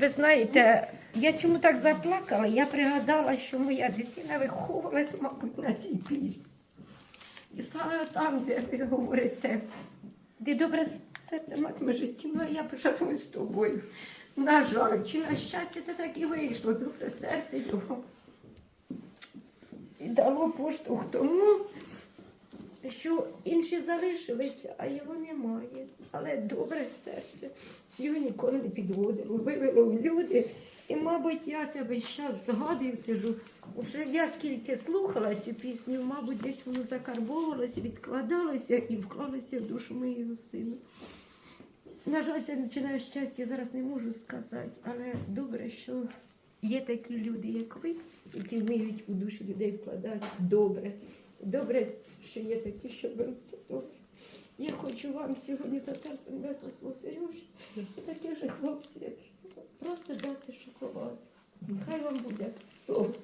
Ви знаєте, я чому так заплакала? Я пригадала, що моя дитина виховувалась, мабуть, на цій пісні. І саме там, де ви говорите, де добре серце матиме житті, ну я пишатиму з тобою. На жаль, чи на щастя це так і вийшло, добре серце його. І дало поштовх тому, що інші залишилися, а його немає. Але добре серце його ніколи не підводило, вивело в люди. І, мабуть, я це весь час згадую, сижу, що я скільки слухала цю пісню, мабуть, десь воно закарбовувалося, відкладалося і вклалося в душу моєї сина. На жаль, це починає щастя, зараз не можу сказати, але добре, що є такі люди, як ви, які вміють у душі людей вкладати добре. Добре, що є такі, що беруться добре. Я хочу вам сьогодні за царство небесне свого Сережі і таких же хлопців, просто дати шоколад. Хай вам буде сон.